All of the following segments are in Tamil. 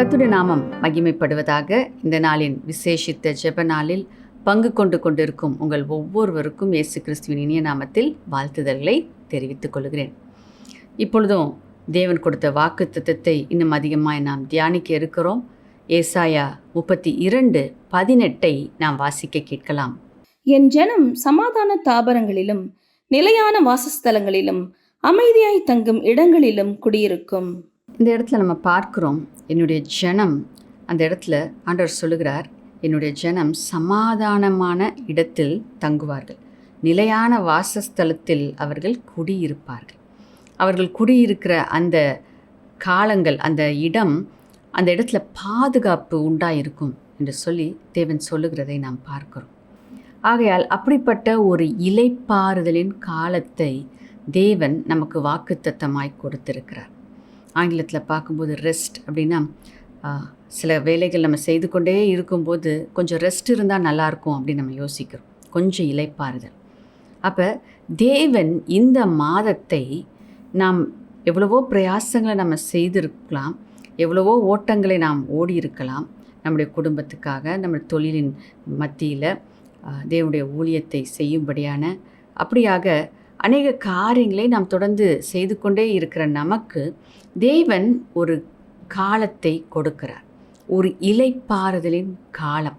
கத்துட நாமம் மகிமைப்படுவதாக இந்த நாளின் விசேஷித்த ஜெப நாளில் பங்கு கொண்டு கொண்டிருக்கும் உங்கள் ஒவ்வொருவருக்கும் இயேசு கிறிஸ்துவின் இனிய நாமத்தில் வாழ்த்துதல்களை தெரிவித்துக் கொள்கிறேன். இப்பொழுதும் தேவன் கொடுத்த வாக்கு திட்டத்தை இன்னும் அதிகமாக நாம் தியானிக்க இருக்கிறோம். ஏசாயா முப்பத்தி இரண்டு பதினெட்டை நாம் வாசிக்க கேட்கலாம். என் ஜனம் சமாதான தாபரங்களிலும் நிலையான வாசஸ்தலங்களிலும் அமைதியாய் தங்கும் இடங்களிலும் குடியிருக்கும். இந்த இடத்துல நம்ம பார்க்குறோம் என்னுடைய ஜனம். அந்த இடத்துல ஆண்டவர் சொல்லுகிறார் என்னுடைய ஜனம் சமாதானமான இடத்தில் தங்குவார்கள். நிலையான வாசஸ்தலத்தில் அவர்கள் குடியிருப்பார்கள். அவர்கள் குடியிருக்கிற அந்த காலங்கள் அந்த இடம் அந்த இடத்துல பாதுகாப்பு உண்டாயிருக்கும் என்று சொல்லி தேவன் சொல்லுகிறதை நாம் பார்க்கிறோம். ஆகையால் அப்படிப்பட்ட ஒரு இலைப்பாறுதலின் காலத்தை தேவன் நமக்கு வாக்குத்தத்தமாய் கொடுத்திருக்கிறார். ஆங்கிலத்தில் பார்க்கும்போது ரெஸ்ட் அப்படின்னா சில வேலைகள் நம்ம செய்து கொண்டே இருக்கும்போது கொஞ்சம் ரெஸ்ட் இருந்தால் நல்லாயிருக்கும் அப்படின்னு நம்ம யோசிக்கிறோம். கொஞ்சம் இலைப்பாறுதல். அப்போ தேவன் இந்த மாதத்தை நாம் எவ்வளவோ பிரயாசங்களை நம்ம செய்திருக்கலாம் எவ்வளவோ ஓட்டங்களை நாம் ஓடி இருக்கலாம் நம்முடைய குடும்பத்துக்காக நம்ம தொழிலின் மத்தியில் தேவனுடைய ஊழியத்தை செய்யும்படியான அப்படியாக அநேக காரியங்களை நாம் தொடர்ந்து செய்து கொண்டே இருக்கிற நமக்கு தேவன் ஒரு காலத்தை கொடுக்கிறார். ஒரு இலைப்பாறுதலின் காலம்.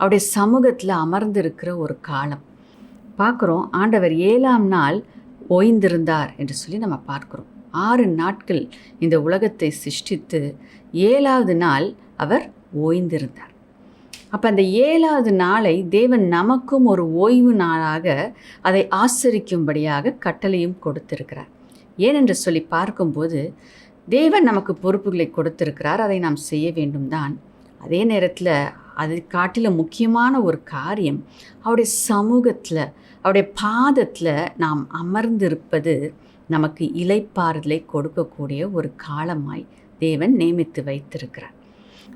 அவருடைய சமூகத்தில் அமர்ந்திருக்கிற ஒரு காலம். பார்க்குறோம் ஆண்டவர் ஏழாம் நாள் ஓய்ந்திருந்தார் என்று சொல்லி நம்ம பார்க்குறோம். ஆறு நாட்கள் இந்த உலகத்தை சிருஷ்டித்து ஏழாவது நாள் அவர் ஓய்ந்திருந்தார். அப்போ அந்த ஏழாவது நாளை தேவன் நமக்கும் ஒரு ஓய்வு நாளாக அதை ஆசரிக்கும்படியாக கட்டளையும் கொடுத்திருக்கிறார். ஏனென்று சொல்லி பார்க்கும்போது தேவன் நமக்கு பொறுப்புகளை கொடுத்திருக்கிறார் அதை நாம் செய்ய வேண்டும் தான் அதே நேரத்தில் அது காட்டிலும் முக்கியமான ஒரு காரியம் அவருடைய சமூகத்தில் அவருடைய பாதத்தில் நாம் அமர்ந்திருப்பது நமக்கு இலைப்பாறுதலை கொடுக்கக்கூடிய ஒரு காலமாய் தேவன் நியமித்து வைத்திருக்கிறார்.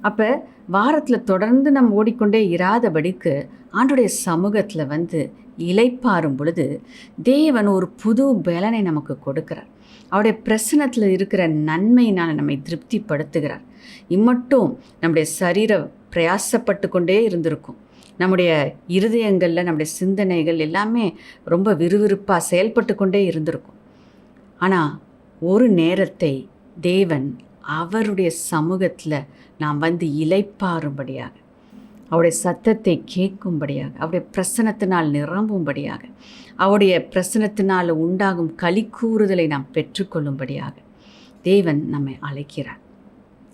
அப்போ வாரத்தில் தொடர்ந்து நம்ம ஓடிக்கொண்டே இராதபடிக்கு ஆண்டுடைய சமூகத்தில் வந்து இலைப்பாரும் பொழுது தேவன் ஒரு புது பலனை நமக்கு கொடுக்கிறார். அவருடைய பிரசனத்தில் இருக்கிற நன்மையினால் நம்மை திருப்திப்படுத்துகிறார். இம்மட்டும் நம்முடைய சரீரம் பிரயாசப்பட்டு கொண்டே இருந்திருக்கும். நம்முடைய இருதயங்களில் நம்முடைய சிந்தனைகள் எல்லாமே ரொம்ப விறுவிறுப்பாக செயல்பட்டு கொண்டே இருந்திருக்கும். ஆனால் ஒரு நேரத்தை தேவன் அவருடைய சமூகத்தில் நாம் வந்து இலைப்பாரும்படியாக அவருடைய சத்தத்தை கேட்கும்படியாக அவருடைய பிரசனத்தினால் நிரம்பும்படியாக அவருடைய பிரசனத்தினால் உண்டாகும் களிக்கூறுதலை நாம் பெற்றுக்கொள்ளும்படியாக தேவன் நம்மை அழைக்கிறார்.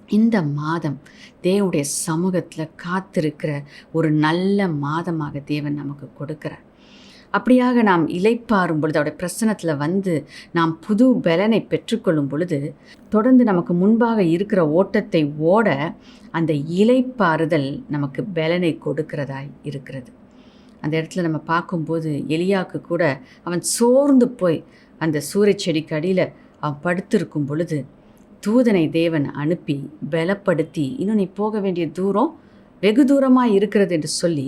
இந்த மாதம் தேவனுடைய சமூகத்தில் காத்திருக்கிற ஒரு நல்ல மாதமாக தேவன் நமக்கு கொடுக்கிறார். அப்படியாக நாம் இலைப்பாறும் பொழுது அவருடைய பிரசனத்தில் வந்து நாம் புது பலனை பெற்றுக்கொள்ளும் பொழுது தொடர்ந்து நமக்கு முன்பாக இருக்கிற ஓட்டத்தை ஓட அந்த இலைப்பாறுதல் நமக்கு பலனை கொடுக்கிறதாய் இருக்கிறது. அந்த இடத்துல நம்ம பார்க்கும்போது எலியாவுக்கு கூட அவன் சோர்ந்து போய் அந்த சூரிய செடிக்கு அடியில் அவன் படுத்திருக்கும் பொழுது தூதனை தேவன் அனுப்பி பலப்படுத்தி இன்னும் நீ போக வேண்டிய தூரம் வெகு தூரமாக இருக்கிறது என்று சொல்லி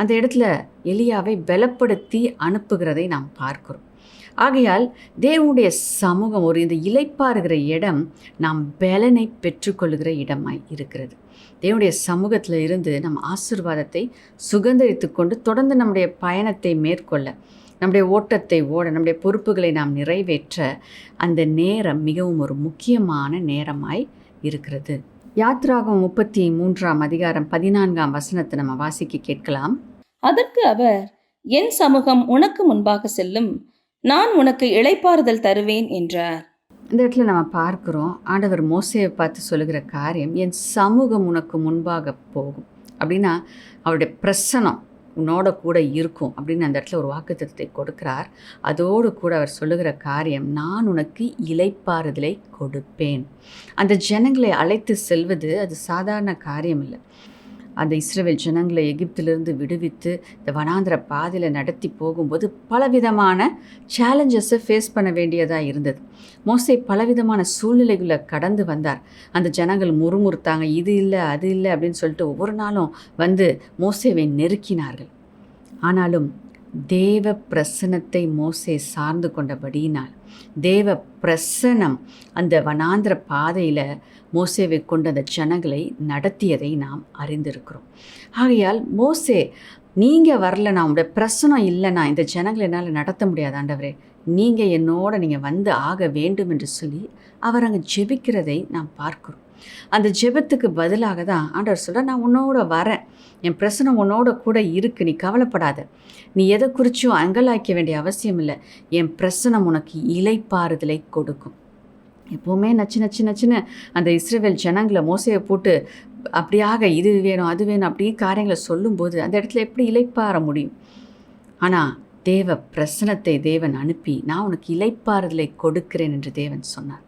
அந்த இடத்துல எலியாவை பலப்படுத்தி அனுப்புகிறதை நாம் பார்க்கிறோம். ஆகையால் தேவனுடைய சமூகம் ஒரு இந்த இலைப்பாருகிற இடம் நாம் பலனை பெற்றுக்கொள்கிற இடமாய் இருக்கிறது. தேவனுடைய சமூகத்தில் இருந்து நம் ஆசிர்வாதத்தை சுகந்தரித்து கொண்டு தொடர்ந்து நம்முடைய பயணத்தை மேற்கொள்ள நம்முடைய ஓட்டத்தை ஓட நம்முடைய பொறுப்புகளை நாம் நிறைவேற்ற அந்த நேரம் மிகவும் ஒரு முக்கியமான நேரமாய் இருக்கிறது. யாத்ராகம் முப்பத்தி மூன்றாம் அதிகாரம் பதினான்காம் வசனத்தை நம்ம வாசிக்க கேட்கலாம். அதற்கு அவர் என் சமூகம் உனக்கு முன்பாக செல்லும். நான் உனக்கு இழைப்பாறுதல் தருவேன் என்றார். இந்த இடத்துல நம்ம பார்க்குறோம் ஆண்டவர் மோசையை பார்த்து சொல்லுகிற காரியம் என் சமூகம் உனக்கு முன்பாக போகும் அப்படின்னா அவருடைய பிரசனம் உன்னோட கூட இருக்கும் அப்படின்னு அந்த இடத்துல ஒரு வாக்குத்தத்தை கொடுக்கிறார். அதோடு கூட அவர் சொல்லுகிற காரியம் நான் உனக்கு இலைப்பாறுதலை கொடுப்பேன். அந்த ஜனங்களை அழைத்து செல்வது அது சாதாரண காரியம் இல்லை. அந்த இஸ்ரவேல் ஜனங்களை எகிப்திலிருந்து விடுவித்து இந்த வனாந்திர பாதையில் நடத்தி போகும்போது பலவிதமான சேலஞ்சஸை ஃபேஸ் பண்ண வேண்டியதாக இருந்தது. மோசை பலவிதமான சூழ்நிலைகளை கடந்து வந்தார். அந்த ஜனங்கள் முறுமுறுத்தாங்க இது இல்லை அது இல்லை அப்படின்னு சொல்லிட்டு ஒவ்வொரு நாளும் வந்து மோசேவை நெருக்கினார்கள். ஆனாலும் தேவ பிரசனத்தை மோசே சார்ந்து கொண்டபடியினால் தேவ பிரசனம் அந்த வனாந்திர பாதையில் மோசேவை கொண்ட அந்த ஜனங்களை நடத்தியதை நாம் அறிந்திருக்கிறோம். ஆகையால் மோசே நீங்கள் வரலனா உங்களுடைய பிரசனம் இல்லைண்ணா இந்த ஜனங்களை என்னால் நடத்த முடியாது ஆண்டவரே. நீங்கள் என்னோட நீங்கள் வந்து ஆக வேண்டும் என்று சொல்லி அவர் அங்கே ஜெபிக்கிறதை நாம் பார்க்கிறோம். அந்த ஜெபத்துக்கு பதிலாக தான் ஆண்டவர் சொல்கிறார் நான் உன்னோட வரேன். என் பிரசனம் உன்னோட கூட இருக்குது நீ கவலைப்படாத. நீ எதை குறிச்சும் அங்கலாய்க்க வேண்டிய அவசியம் இல்லை. என் பிரசனம் உனக்கு இலைப்பாறுதலை கொடுக்கும். எப்போவுமே நச்சு நச்சு நச்சுன்னு அந்த இஸ்ரேவேல் ஜனங்களை மோசையை போட்டு அப்படியாக இது வேணும் அது வேணும் அப்படி காரியங்களை சொல்லும்போது அந்த இடத்துல எப்படி இலைப்பாற முடியும்? ஆனால் தேவ பிரசனத்தை தேவன் அனுப்பி நான் உனக்கு இலைப்பாறுதலை கொடுக்கிறேன் என்று தேவன் சொன்னார்.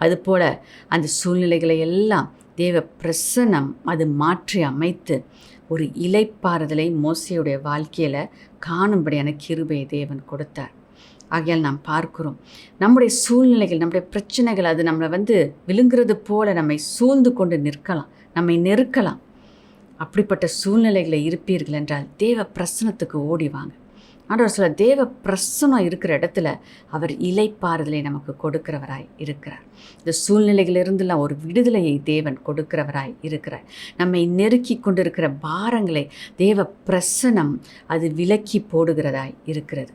அதுபோல் அந்த சூழ்நிலைகளை எல்லாம் தேவ பிரசனம் அது மாற்றி அமைத்து ஒரு இலைப்பாறுதலை மோசையுடைய வாழ்க்கையில் காணும்படியான கிருபையை தேவன் கொடுத்தார். ஆகையால் நாம் பார்க்கிறோம். நம்முடைய சூழ்நிலைகள் நம்முடைய பிரச்சனைகள் அது நம்மளை வந்து விழுங்குறது போல நம்மை சூழ்ந்து கொண்டு நிற்கலாம் நம்மை நெருக்கலாம். அப்படிப்பட்ட சூழ்நிலைகளை இருப்பீர்கள் என்றால் தேவ பிரசனத்துக்கு ஓடி வாங்க. ஆண்டவர் சொல்ல தேவ பிரசனம் இருக்கிற இடத்துல அவர் இலைப்பாறுதலை நமக்கு கொடுக்கிறவராய் இருக்கிறார். இந்த சூழ்நிலைகளிலிருந்துலாம் ஒரு விடுதலையை தேவன் கொடுக்கிறவராய் இருக்கிறார். நம்மை நெருக்கி கொண்டிருக்கிற பாரங்களை தேவ பிரசனம் அது விலக்கி போடுகிறதாய் இருக்கிறது.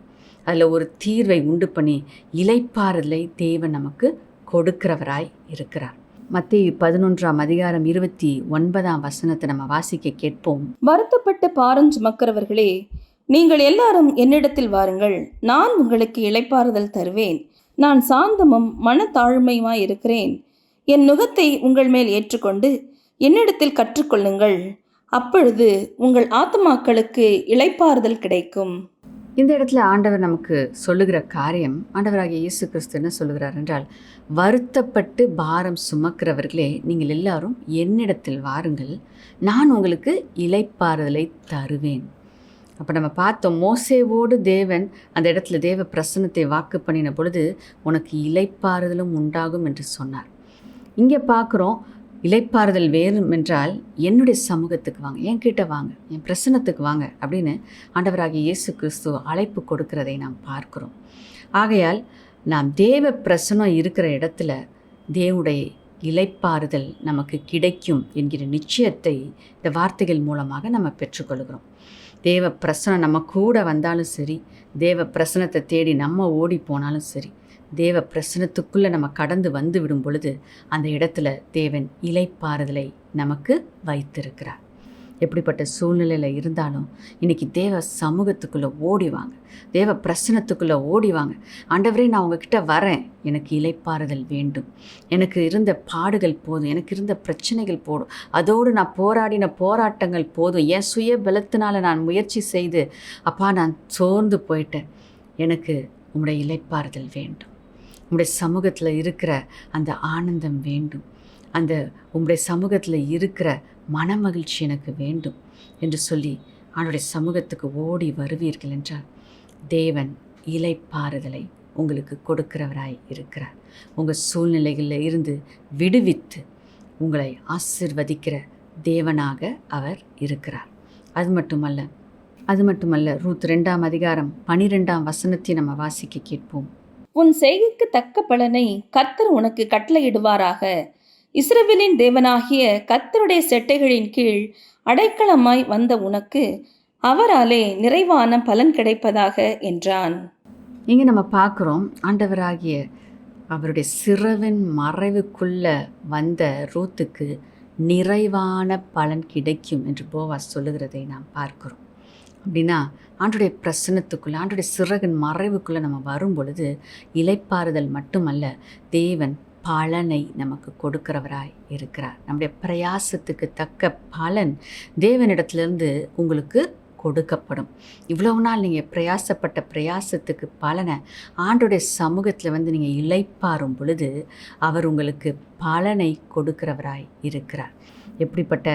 அதில் ஒரு தீர்வை உண்டு பண்ணி இலைப்பாறுதலை தேவன் நமக்கு கொடுக்கிறவராய் இருக்கிறார். மத்திய பதினொன்றாம் அதிகாரம் இருபத்தி ஒன்பதாம் வசனத்தை நம்ம வாசிக்க கேட்போம். வருத்தப்பட்டு பாரம் சுமக்கிறவர்களே நீங்கள் எல்லாரும் என்னிடத்தில் வாருங்கள். நான் உங்களுக்கு இளைப்பாறுதல் தருவேன். நான் சாந்தமும் மனத்தாழ்மையுமாய் இருக்கிறேன். என் நுகத்தை உங்கள் மேல் ஏற்றுக்கொண்டு என்னிடத்தில் கற்றுக்கொள்ளுங்கள். அப்பொழுது உங்கள் ஆத்மாக்களுக்கு இளைப்பாறுதல் கிடைக்கும். இந்த இடத்துல ஆண்டவர் நமக்கு சொல்லுகிற காரியம் ஆண்டவராகிய இயேசு கிறிஸ்து என்ன சொல்லுகிறார் என்றால் வருத்தப்பட்டு பாரம் சுமக்கிறவர்களே நீங்கள் எல்லாரும் என்னிடத்தில் வாருங்கள் நான் உங்களுக்கு இலைப்பாறுதலை தருவேன். அப்போ நம்ம பார்த்தோம் மோசேவோடு தேவன் அந்த இடத்துல தேவ பிரசன்னத்தை வாக்கு பண்ணின பொழுது உனக்கு இலைப்பாறுதலும் உண்டாகும் என்று சொன்னார். இங்கே பார்க்குறோம் இலைப்பாறுதல் வேணும் என்றால் என்னுடைய சமூகத்துக்கு வாங்க என் கிட்ட வாங்க என் பிரசனத்துக்கு வாங்க அப்படின்னு ஆண்டவராகிய இயேசு கிறிஸ்து அழைப்பு கொடுக்கிறதை நாம் பார்க்கிறோம். ஆகையால் நாம் தேவ பிரசனம் இருக்கிற இடத்துல தேவனுடைய இலைப்பாறுதல் நமக்கு கிடைக்கும் என்கிற நிச்சயத்தை இந்த வார்த்தைகள் மூலமாக நம்ம பெற்றுக்கொள்கிறோம். தேவ பிரசனம் நம்ம கூட வந்தாலும் சரி தேவ பிரசனத்தை தேடி நம்ம ஓடி போனாலும் சரி தேவ பிரசனத்துக்குள்ளே நம்ம கடந்து வந்து விடும் பொழுது அந்த இடத்துல தேவன் இலைப்பாறுதலை நமக்கு வைத்திருக்கிறார். எப்படிப்பட்ட சூழ்நிலையில் இருந்தாலும் இன்றைக்கி தேவ சமூகத்துக்குள்ளே ஓடிவாங்க தேவ பிரசனத்துக்குள்ளே ஓடிவாங்க ஆண்டவரே நான் உங்ககிட்ட வரேன். எனக்கு இலைப்பாறுதல் வேண்டும். எனக்கு இருந்த பாடுகள் போதும். எனக்கு இருந்த பிரச்சனைகள் போதும். அதோடு நான் போராடின போராட்டங்கள் போதும். என் சுய பலத்தினால் நான் முயற்சி செய்து அப்பா நான் சோர்ந்து போயிட்டேன். எனக்கு உங்களுடைய இலைப்பாறுதல் வேண்டும். உங்களுடைய சமூகத்தில் இருக்கிற அந்த ஆனந்தம் வேண்டும். அந்த உங்களுடைய சமூகத்தில் இருக்கிற மனமகிழ்ச்சி எனக்கு வேண்டும் என்று சொல்லி அவனுடைய சமூகத்துக்கு ஓடி வருவீர்கள் என்றால் தேவன் இலைப்பாறுதலை உங்களுக்கு கொடுக்கிறவராய் இருக்கிறார். உங்கள் சூழ்நிலைகளில் இருந்து விடுவித்து உங்களை ஆசிர்வதிக்கிற தேவனாக அவர் இருக்கிறார். அது மட்டுமல்ல அது மட்டுமல்ல ரூத் ரெண்டாம் அதிகாரம் பனிரெண்டாம் வசனத்தை நம்ம வாசிக்க கேட்போம். உன் செய்கைக்கு தக்க பலனை கர்த்தர் உனக்கு கட்டளையிடுவாராக. இஸ்ரவேலின் தேவனாகிய கர்த்தருடைய செட்டைகளின் கீழ் அடைக்கலமாய் வந்த உனக்கு அவராலே நிறைவான பலன் கிடைப்பதாக என்றான். இங்கே நம்ம பார்க்குறோம் ஆண்டவராகிய அவருடைய சிறவின் மறைவுக்குள்ள வந்த ரூத்துக்கு நிறைவான பலன் கிடைக்கும் என்று போவாஸ் சொல்லுகிறதை நாம் பார்க்கிறோம். அப்படின்னா ஆண்டுடைய பிரசனத்துக்குள்ளே ஆண்டுடைய சிறகின் மறைவுக்குள்ளே நம்ம வரும் பொழுது இலைப்பாறுதல் மட்டுமல்ல தேவன் பலனை நமக்கு கொடுக்கிறவராய் இருக்கிறார். நம்முடைய பிரயாசத்துக்கு தக்க பலன் தேவனிடத்திலிருந்து உங்களுக்கு கொடுக்கப்படும். இவ்வளவு நாள் நீங்கள் பிரயாசப்பட்ட பிரயாசத்துக்கு பலனை ஆண்டுடைய சமூகத்தில் வந்து நீங்கள் இலைப்பாரும் பொழுது அவர் உங்களுக்கு பலனை கொடுக்கிறவராய் இருக்கிறார். எப்படிப்பட்ட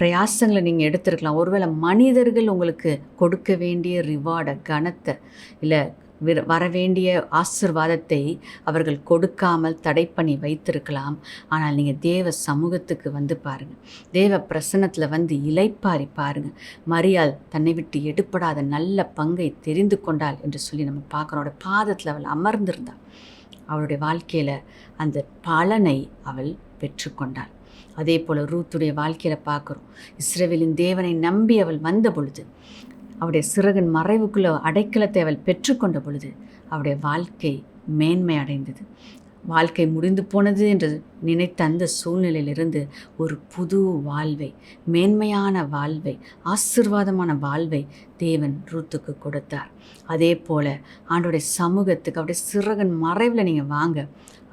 பிரயாசங்களை நீங்கள் எடுத்திருக்கலாம். ஒருவேளை மனிதர்கள் உங்களுக்கு கொடுக்க வேண்டிய ரிவார்டை கனத்தை இல்லை வரவேண்டிய ஆசிர்வாதத்தை அவர்கள் கொடுக்காமல் தடை பண்ணி வைத்திருக்கலாம். ஆனால் நீங்கள் தேவ சமூகத்துக்கு வந்து பாருங்கள் தேவ பிரசன்னத்தில் வந்து இலைப்பாரி பாருங்கள் மரியாள் தன்னை விட்டு எடுப்படாத நல்ல பங்கை தெரிந்து கொண்டாள் என்று சொல்லி நம்ம பார்க்குறோட பாதத்தில் அவள் அமர்ந்திருந்தாள் அவளுடைய வாழ்க்கையில் அந்த பலனை அவள் பெற்றுக்கொண்டாள். அதே போல் ரூத்துடைய வாழ்க்கையில் பார்க்குறோம். இஸ்ரவேலின் தேவனை நம்பி அவள் வந்த பொழுது அவருடைய சிறகன் மறைவுக்குள்ள அடைக்கலத்தை அவள் பெற்றுக்கொண்ட பொழுது அவருடைய வாழ்க்கை மேன்மை அடைந்தது. வாழ்க்கை முடிந்து போனது என்று நினைத்த அந்த சூழ்நிலையிலிருந்து ஒரு புது வாழ்வை மேன்மையான வாழ்வை ஆசிர்வாதமான வாழ்வை தேவன் ரூத்துக்கு கொடுத்தார். அதே போல் ஆண்டோடைய சமூகத்துக்கு அவருடைய சிறகன் மறைவில் நீங்கள் வாங்க.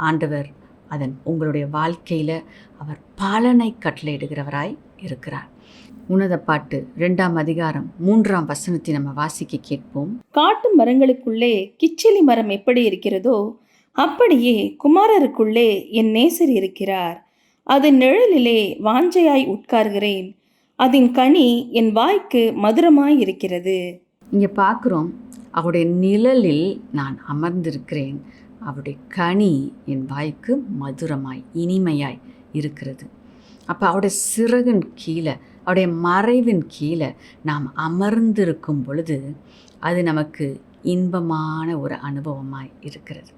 ஆண்டவர் அதன் உங்களுடைய வாழ்க்கையில் அவர் பலனை கட்டளையிடுகிறவராய் இருக்கிறார். உன்னத பாட்டு ரெண்டாம் அதிகாரம் மூன்றாம் வசனத்தை நம்ம வாசிக்க கேட்போம். காட்டு மரங்களுக்குள்ளே கிச்சிலி மரம் எப்படி இருக்கிறதோ அப்படியே குமாரருக்குள்ளே என் நேசர் இருக்கிறார். அதன் நிழலிலே வாஞ்சையாய் உட்கார்கிறேன். அதன் கனி என் வாய்க்கு மதுரமாய் இருக்கிறது. இங்கே பார்க்குறோம் அவருடைய நிழலில் நான் அமர்ந்திருக்கிறேன். அவருடைய கனி என் வாய்க்கு மதுரமாய் இனிமையாய் இருக்கிறது. அப்போ அவருடைய சிறகின் கீழே அவருடைய மறைவின் கீழே நாம் அமர்ந்திருக்கும் பொழுது அது நமக்கு இன்பமான ஒரு அனுபவமாக இருக்கிறது.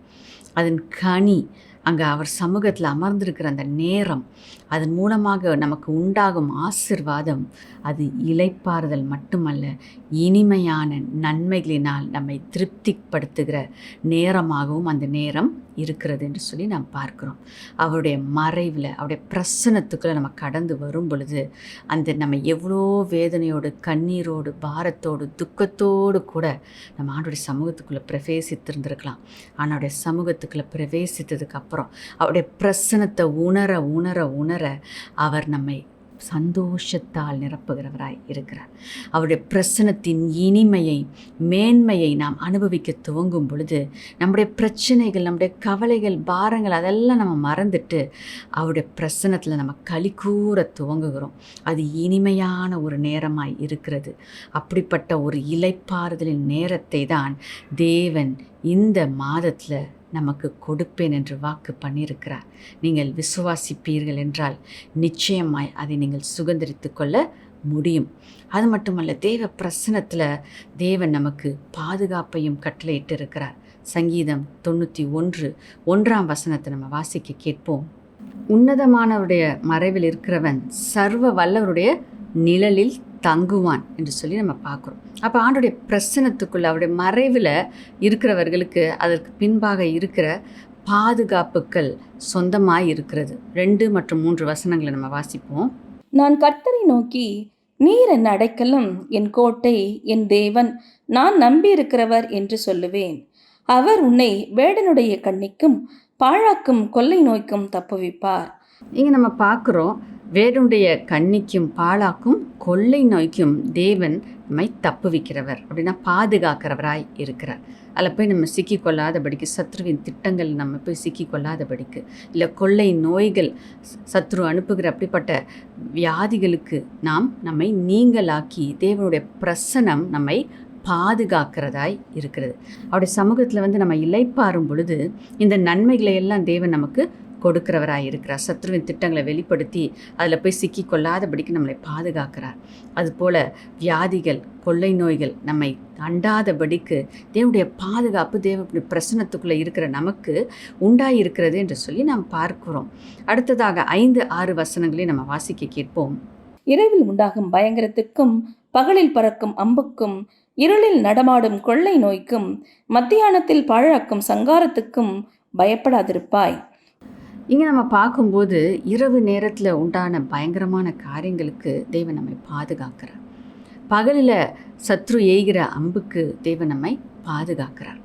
அதன் கனி அங்கே அவர் சமூகத்தில் அமர்ந்திருக்கிற அந்த நேரம் அதன் மூலமாக நமக்கு உண்டாகும் ஆசிர்வாதம் அது இலைப்பாறுதல் மட்டுமல்ல இனிமையான நன்மைகளினால் நம்மை திருப்திப்படுத்துகிற நேரமாகவும் அந்த நேரம் இருக்கிறது என்று சொல்லி நாம் பார்க்குறோம். அவருடைய மறைவில் அவருடைய பிரசனத்துக்குள்ளே நம்ம கடந்து வரும் பொழுது அந்த நம்ம எவ்வளோ வேதனையோடு கண்ணீரோடு பாரத்தோடு துக்கத்தோடு கூட நம்ம ஆண்டுடைய சமூகத்துக்குள்ளே பிரவேசித்திருந்திருக்கலாம். அவருடைய சமூகத்துக்குள்ளே பிரவேசித்ததுக்கு அப்புறம் அவருடைய பிரசனத்தை உணர உணர உணர அவர் நம்மை சந்தோஷத்தால் நிரப்புகிறவராய் இருக்கிறார். அவருடைய பிரசனத்தின் இனிமையை மேன்மையை நாம் அனுபவிக்க துவங்கும் பொழுது நம்முடைய பிரச்சனைகள் நம்முடைய கவலைகள் பாரங்கள் அதெல்லாம் நம்ம மறந்துட்டு அவருடைய பிரசனத்தில் நம்ம களி கூற துவங்குகிறோம். அது இனிமையான ஒரு நேரமாய் இருக்கிறது. அப்படிப்பட்ட ஒரு இலைப்பாறுதலின் நேரத்தை தான் தேவன் இந்த மாதத்தில் நமக்கு கொடுப்பேன் என்று வாக்கு பண்ணியிருக்கிறார். நீங்கள் விசுவாசிப்பீர்கள் என்றால் நிச்சயமாய் அதை நீங்கள் சுதந்திரித்து கொள்ள முடியும். அது மட்டுமல்ல தேவ பிரசனத்தில் தேவன் நமக்கு பாதுகாப்பையும் கட்டளையிட்டு இருக்கிறார் சங்கீதம் தொண்ணூற்றி ஒன்று ஒன்றாம் வசனத்தை நம்ம வாசிக்க கேட்போம். உன்னதமானவருடைய மறைவில் இருக்கிறவன் சர்வ வல்லவருடைய நிழலில் தங்குவான் என்று சொல்லி நம்ம பார்க்குறோம். அப்போ ஆண்டுடைய பிரசனத்துக்குள்ள அவருடைய மறைவில் இருக்கிறவர்களுக்கு அதற்கு பின்பாக இருக்கிற பாதுகாப்புகள் சொந்தமாக இருக்கிறது. ரெண்டு மற்றும் மூன்று வசனங்களை நம்ம வாசிப்போம். நான் கர்த்தரை நோக்கி நீர் என் அடைக்கலம் என் கோட்டை என் தேவன் நான் நம்பியிருக்கிறவர் என்று சொல்லுவேன். அவர் உன்னை வேடனுடைய கண்ணிக்கும் பாழாக்கும் கொள்ளை நோய்க்கும் தப்புவிப்பார். இங்கே நம்ம பார்க்குறோம் வேடுடைய கண்ணிக்கும் பாழாக்கும் கொள்ளை நோய்க்கும் தேவன் நம்மை தப்புவிக்கிறவர். அப்படின்னா பாதுகாக்கிறவராய் இருக்கிறார். அதில் போய் நம்ம சிக்கிக்கொள்ளாதபடிக்கு சத்ருவின் திட்டங்கள் நம்ம போய் சிக்கிக்கொள்ளாதபடிக்கு இல்லை கொள்ளை நோய்கள் சத்ரு அனுப்புகிற அப்படிப்பட்ட வியாதிகளுக்கு நாம் நம்மை நீங்களாக்கி தேவனுடைய பிரசனம் நம்மை பாதுகாக்கிறதாய் இருக்கிறது. அவருடைய சமூகத்தில் வந்து நம்ம இலைப்பாரும் பொழுது இந்த நன்மைகளை எல்லாம் தேவன் நமக்கு கொடுக்கிறவராக இருக்கிறார் சத்ருவின் திட்டங்களை வெளிப்படுத்தி அதில் போய் சிக்கி கொள்ளாதபடிக்கு நம்மளை பாதுகாக்கிறார். அதுபோல் வியாதிகள் கொள்ளை நோய்கள் நம்மை அண்டாதபடிக்கு தேவனுடைய பாதுகாப்பு தேவனுடைய பிரசனத்துக்குள்ளே இருக்கிற நமக்கு உண்டாயிருக்கிறது என்று சொல்லி நாம் பார்க்கிறோம். அடுத்ததாக ஐந்து ஆறு வசனங்களையும் நம்ம வாசிக்க கேட்போம். இரவில் உண்டாகும் பயங்கரத்துக்கும் பகலில் பறக்கும் அம்புக்கும் இருளில் நடமாடும் கொள்ளை நோய்க்கும் மத்தியானத்தில் பாழாக்கும் சங்காரத்துக்கும் பயப்படாதிருப்பாய். இங்கே நம்ம பார்க்கும்போது இரவு நேரத்தில் உண்டான பயங்கரமான காரியங்களுக்கு தேவன் நம்மை பாதுகாக்கிறார். பகலில் சத்ரு எய்கிற அம்புக்கு தேவன் நம்மை பாதுகாக்கிறார்.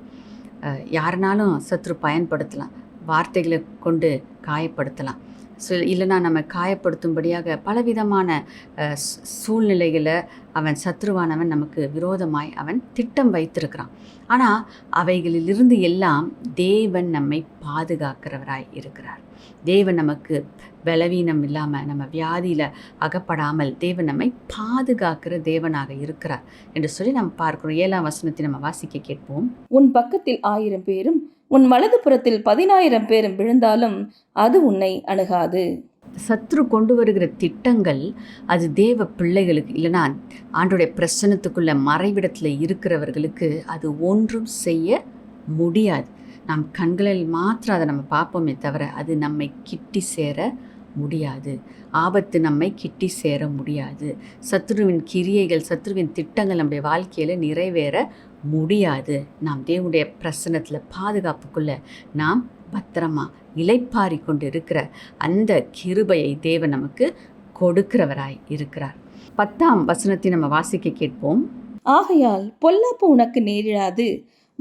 யாருனாலும் சத்ரு பயன்படுத்தலாம். வார்த்தைகளை கொண்டு காயப்படுத்தலாம். சொல் இல்லைனா நம்ம காயப்படுத்தும்படியாக பலவிதமான அஹ், சூழ்நிலைகளை அவன் சத்ருவானவன் நமக்கு விரோதமாய் அவன் திட்டம் வைத்திருக்கிறான். ஆனால் அவைகளிலிருந்து எல்லாம் தேவன் நம்மை பாதுகாக்கிறவராய் இருக்கிறார். தேவன் நமக்கு பலவீனம் இல்லாமல் நம்ம வியாதியில் அகப்படாமல் தேவன் நம்மை பாதுகாக்கிற தேவனாக இருக்கிறார் என்று சொல்லி நம்ம பார்க்கிறோம். ஏழாம் வசனத்தை நம்ம வாசிக்க கேட்போம். உன் பக்கத்தில் ஆயிரம் பேரும் உன் வலது புறத்தில் பதினாயிரம் பேரும் விழுந்தாலும் அது உன்னை அணுகாது. சத்ரு கொண்டு வருகிற திட்டங்கள் அது தேவ பிள்ளைகளுக்கு இல்லைனா ஆண்டுடைய பிரசனத்துக்குள்ள மறைவிடத்தில் இருக்கிறவர்களுக்கு அது ஒன்றும் செய்ய முடியாது. நம் கண்களில் மாத்திரம் அதை நம்ம பார்ப்போமே தவிர அது நம்மை கிட்டி சேர முடியாது. ஆபத்து நம்மை கிட்டி சேர முடியாது. சத்ருவின் கிரியைகள் சத்ருவின் திட்டங்கள் நம்முடைய வாழ்க்கையில் நிறைவேற முடியாது. நாம் தேவனுடைய பிரசனத்தில் பாதுகாப்புக்குள்ள நாம் பத்திரமா இலைப்பாரி கொண்டு இருக்கிற அந்த கிருபையை தேவன் நமக்கு கொடுக்கிறவராய் இருக்கிறார். பத்தாம் வசனத்தை நம்ம வாசிக்க கேட்போம். ஆகையால் பொல்லாப்பு உனக்கு நேரிடாது.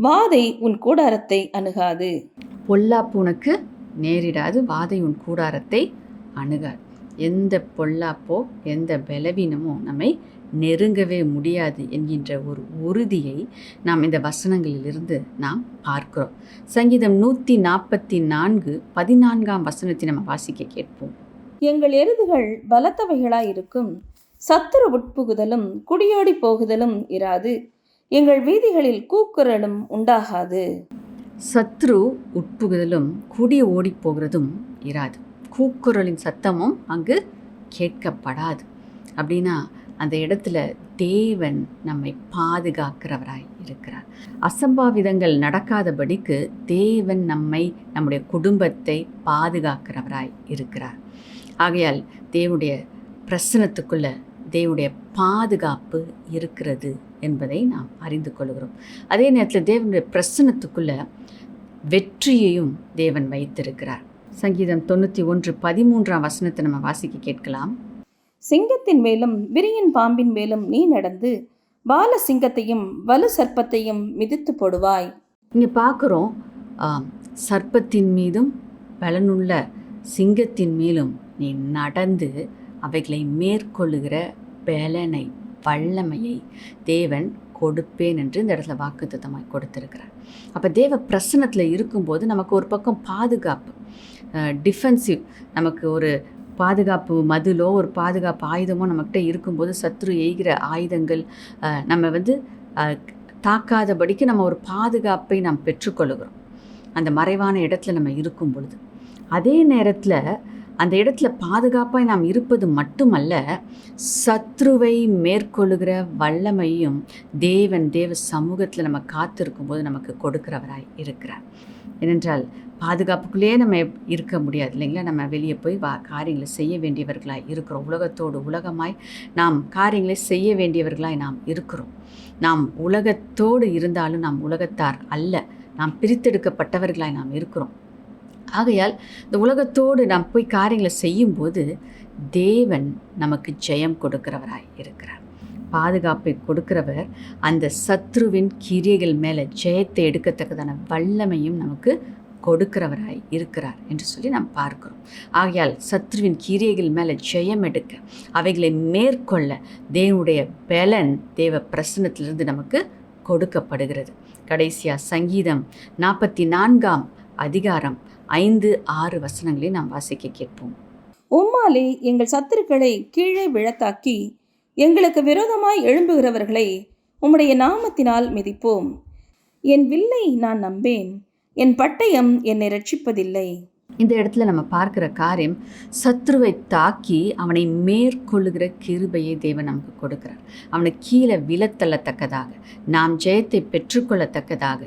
வாதை உன் கூடாரத்தை அணுகாது. பொல்லாப்பு உனக்கு நேரிடாது. வாதை உன் கூடாரத்தை அணுகாது. எந்த பொல்லாப்போ எந்த பலவீனமோ நம்மை நெருங்கவே முடியாது என்கின்ற ஒரு உறுதியை நாம் இந்த வசனங்களிலிருந்து நாம் பார்க்கிறோம். சங்கீதம் நூற்றி நாற்பத்தி நான்கு பதினான்காம் வசனத்தை நம்ம வாசிக்க கேட்போம். எங்கள் எருதுகள் பலத்தவைகளாயிருக்கும். சத்துரு உட்புகுதலும் குடியோடி போகுதலும் இராது. எங்கள் வீதிகளில் கூக்குரலும் உண்டாகாது. சத்ரு உட்புகுதலும் குடி ஓடிப்போகிறதும் இராது. கூக்குரலின் சத்தமும் அங்கு கேட்கப்படாது. அப்படின்னா அந்த இடத்துல தேவன் நம்மை பாதுகாக்கிறவராய் இருக்கிறார். அசம்பாவிதங்கள் நடக்காதபடிக்கு தேவன் நம்மை நம்முடைய குடும்பத்தை பாதுகாக்கிறவராய் இருக்கிறார். ஆகையால் தேவனுடைய பிரசனத்துக்குள்ளே தேவனுடைய பாதுகாப்பு இருக்கிறது என்பதை நாம் அறிந்து கொள்கிறோம். அதே நேரத்தில் தேவனுடைய பிரசனத்துக்குள்ள வெற்றியையும் தேவன் வைத்திருக்கிறார். சங்கீதம் தொண்ணூற்றி ஒன்று பதிமூன்றாம் வசனத்தை நம்ம வாசிக்க கேட்கலாம். சிங்கத்தின் மேலும் விரியன் பாம்பின் மேலும் நீ நடந்து பால சிங்கத்தையும் வலு சர்ப்பத்தையும் மிதித்து போடுவாய். இங்கே பார்க்குறோம் சர்ப்பத்தின் மீதும் பலனுள்ள சிங்கத்தின் மேலும் நீ நடந்து அவைகளை மேற்கொள்ளுகிற பலனை வல்லமையை தேவன் கொடுப்பேன் என்று இந்த இடத்துல வாக்குத்தத்தமாய் கொடுத்துருக்கிறார். அப்போ தேவ பிரசனத்தில் இருக்கும்போது நமக்கு ஒரு பக்கம் பாதுகாப்பு டிஃபென்சிவ் நமக்கு ஒரு பாதுகாப்பு மதிலோ ஒரு பாதுகாப்பு ஆயுதமோ நம்மக்கிட்ட இருக்கும்போது சத்ரு எய்கிற ஆயுதங்கள் நம்ம வந்து தாக்காதபடிக்கு நம்ம ஒரு பாதுகாப்பை நாம் பெற்றுக்கொள்கிறோம். அந்த மறைவான இடத்துல நம்ம இருக்கும் பொழுது. அதே நேரத்தில் அந்த இடத்துல பாதுகாப்பாக நாம் இருப்பது மட்டுமல்ல சத்ருவை மேற்கொள்ளுகிற வல்லமையும் தேவன் தேவ சமூகத்தில் நம்ம காத்திருக்கும் போது நமக்கு கொடுக்கிறவராய் இருக்கிறார். ஏனென்றால் பாதுகாப்புக்குள்ளேயே நம்ம இருக்க முடியாது இல்லைங்களா? நம்ம வெளியே போய் வா காரியங்களை செய்ய வேண்டியவர்களாய் இருக்கிறோம். உலகத்தோடு உலகமாய் நாம் காரியங்களை செய்ய வேண்டியவர்களாய் நாம் இருக்கிறோம். நாம் உலகத்தோடு இருந்தாலும் நாம் உலகத்தார் அல்ல. நாம் பிரித்தெடுக்கப்பட்டவர்களாய் நாம் இருக்கிறோம். ஆகையால் இந்த உலகத்தோடு நாம் போய் காரியங்களை செய்யும்போது தேவன் நமக்கு ஜெயம் கொடுக்கிறவராய் இருக்கிறார். பாதுகாப்பை கொடுக்கிறவர் அந்த சத்ருவின் கிரியைகள் மேலே ஜெயத்தை எடுக்கத்தக்கதான வல்லமையும் நமக்கு கொடுக்கிறவராய் இருக்கிறார் என்று சொல்லி நாம் பார்க்கிறோம். ஆகையால் சத்ருவின் கிரியைகள் மேலே ஜெயம் எடுக்க அவைகளை மேற்கொள்ள தேவனுடைய பலன் தேவ பிரசனத்திலிருந்து நமக்கு கொடுக்கப்படுகிறது. கடைசியாக சங்கீதம் நாற்பத்தி நான்காம் அதிகாரம் ஐந்து ஆறு வசனங்களை நாம் வாசிக்க கேட்போம். உம்மாலே எங்கள் சத்துருக்களை கீழே விழத்தாக்கி எங்களுக்கு விரோதமாய் எழும்புகிறவர்களை உம்முடைய நாமத்தினால் மிதிப்போம். என் வில்லை நான் நம்பேன் என் பட்டயம் என்னை ரட்சிப்பதில்லை இந்த இடத்துல நம்ம பார்க்கிற காரியம் சத்ருவை தாக்கி அவனை மேற்கொள்ளுகிற கிருபையை தேவன் நமக்கு கொடுக்கிறார். அவனை கீழே விழத்தள்ளத்தக்கதாக நாம் ஜெயத்தை பெற்றுக்கொள்ளத்தக்கதாக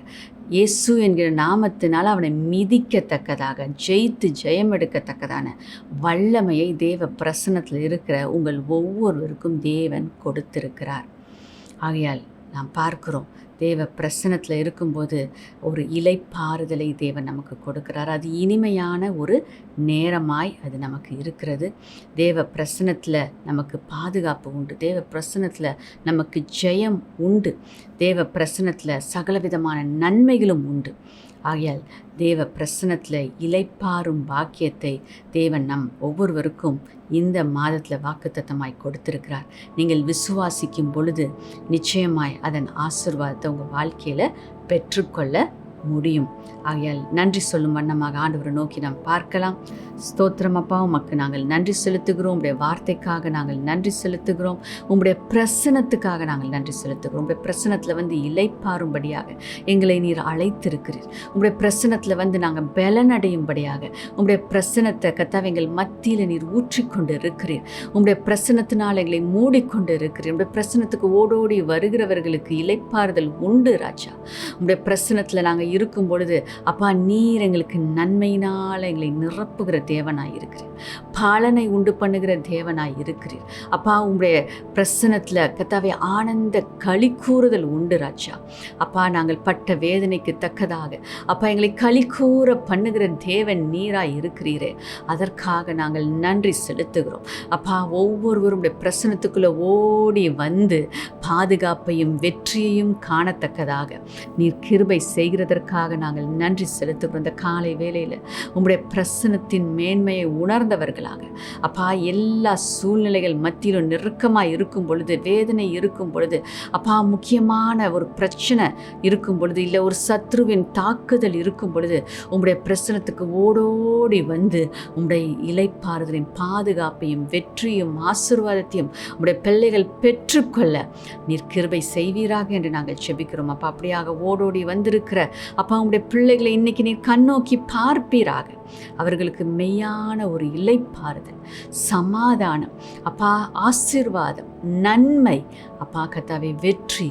இயேசு என்கிற நாமத்தினால் அவனை மிதிக்கத்தக்கதாக ஜெயித்து ஜெயம் எடுக்கத்தக்கதான வல்லமையை தேவ பிரசன்னத்தில் இருக்கிற உங்கள் ஒவ்வொருவருக்கும் தேவன் கொடுத்திருக்கிறார். ஆகையால் நாம் பார்க்கிறோம் தேவ பிரசனத்தில் இருக்கும்போது ஒரு இலை பாறுதலை தேவன் நமக்கு கொடுக்கிறார். அது இனிமையான ஒரு நேரமாய் அது நமக்கு இருக்கிறது. தேவ பிரசனத்தில் நமக்கு பாதுகாப்பு உண்டு. தேவ பிரசனத்தில் நமக்கு ஜெயம் உண்டு. தேவ பிரசனத்தில் சகலவிதமான நன்மைகளும் உண்டு. ஆகையால் தேவ பிரசனத்தில் இலைப்பாரும் பாக்கியத்தை தேவன் நம் ஒவ்வொருவருக்கும் இந்த மாதத்தில் வாக்குத்தத்தமாய் கொடுத்திருக்கிறார். நீங்கள் விசுவாசிக்கும் பொழுது நிச்சயமாய் அதன் ஆசிர்வாதத்தை உங்கள் வாழ்க்கையில் பெற்றுக்கொள்ள முடியும். ஆகையால் நன்றி சொல்லும் வண்ணமாக ஆண்டவரை நோக்கி நாம் பார்க்கலாம். ஸ்தோத்திரம் அப்பா உமக்கு நாங்கள் நன்றி செலுத்துகிறோம். உடைய வார்த்தைக்காக நாங்கள் நன்றி செலுத்துகிறோம். உங்களுடைய பிரசனத்துக்காக நாங்கள் நன்றி செலுத்துகிறோம். உங்களுடைய பிரசனத்தில் வந்து இலைப்பாரும்படியாக எங்களை நீர் அழைத்திருக்கிறீர். உங்களுடைய பிரசனத்தில் வந்து நாங்கள் பலனடையும்படியாக உங்களுடைய பிரசனத்தை கத்தாவை எங்கள் மத்தியில் நீர் ஊற்றிக்கொண்டு இருக்கிறீர் உங்களுடைய பிரசனத்தினால் எங்களை மூடிக்கொண்டு இருக்கிறீர் உங்களுடைய பிரசனத்துக்கு ஓடோடி வருகிறவர்களுக்கு இலைப்பாறுதல் உண்டு ராஜா. உங்களுடைய பிரசனத்தில் நாங்கள் இருக்கும் பொழுது அப்பா நீர் எங்களுக்கு நன்மையினால் எங்களை நிரப்புகிற தேவனாய் இருக்கிறீர். பாலனை உண்டு பண்ணுகிற தேவனாய் இருக்கிறீர். அப்பா உங்களுடைய பிரசனத்தில் கத்தாவே ஆனந்த களி கூறுதல் உண்டு ராஜா. அப்பா நாங்கள் பட்ட வேதனைக்கு தக்கதாக. அப்பா எங்களை களி கூற பண்ணுகிற தேவன் நீராய் இருக்கிறீரே. அதற்காக நாங்கள் நன்றி செலுத்துகிறோம். அப்பா ஒவ்வொருவரும் பிரசனத்துக்குள்ளே ஓடி வந்து பாதுகாப்பையும் வெற்றியையும் காணத்தக்கதாக. நீர் கிருபை செய்கிறதற்கு செய்கிறதற்காக நாங்கள் நன்றி செலுத்துகிறோம் இந்த காலை வேலையில் உங்களுடைய பிரசனத்தின் மேன்மையை உணர்ந்தவர்களாக. அப்பா எல்லா சூழ்நிலைகள் மத்தியிலும் நெருக்கமாக இருக்கும் பொழுது வேதனை இருக்கும் பொழுது அப்பா முக்கியமான ஒரு பிரச்சனை இருக்கும் பொழுது இல்லை ஒரு சத்ருவின் தாக்குதல் இருக்கும் பொழுது உங்களுடைய பிரசனத்துக்கு ஓடோடி வந்து உங்களுடைய இலைப்பாறுதலின் பாதுகாப்பையும் வெற்றியும் ஆசீர்வாதத்தையும் உங்களுடைய பிள்ளைகள் பெற்றுக்கொள்ள நீர் கிருபை செய்வீராக என்று நாங்கள் செபிக்கிறோம். அப்பா அப்படியாக ஓடோடி வந்திருக்கிற அப்பா உங்களுடைய பிள்ளைகளை இன்னைக்கு நீர் கண்ணோக்கி பார்ப்பீராக. அவர்களுக்கு மெய்யான ஒரு இலைப்பாறுதல் சமாதானம் அப்பா ஆசீர்வாதம் நன்மை. அப்பா கத்தாவை வெற்றி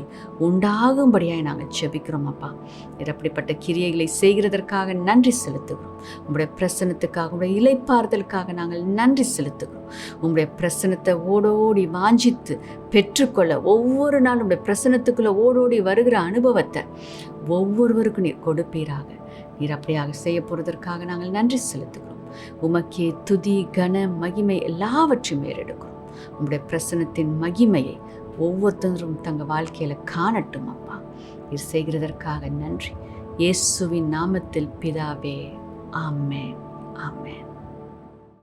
உண்டாகும்படியாக நாங்கள் செபிக்கிறோம் அப்பா. நீர் அப்படிப்பட்ட கிரியைகளை செய்கிறதற்காக நன்றி செலுத்துகிறோம். உங்களுடைய பிரசனத்துக்காக உங்களுடைய இலைப்பாறுதலுக்காக நாங்கள் நன்றி செலுத்துகிறோம். உங்களுடைய பிரசனத்தை ஓடோடி வாஞ்சித்து பெற்றுக்கொள்ள ஒவ்வொரு நாளும் உங்களுடைய பிரசனத்துக்குள்ளே ஓடோடி வருகிற அனுபவத்தை ஒவ்வொருவருக்கும் நீர் கொடுப்பீராக. நீர் அப்படியாக செய்ய போகிறதற்காக நாங்கள் நன்றி செலுத்துகிறோம். உமக்கே துதி கன மகிமை எல்லாவற்றையும் ஏறெடுக்கிறோம். உங்களுடைய பிரசனத்தின் மகிமையை ஒவ்வொருத்தரும் தங்கள் வாழ்க்கையில் காணட்டும் அப்பா. நீர் செய்கிறதற்காக நன்றி. இயேசுவின் நாமத்தில் பிதாவே. ஆமே ஆமே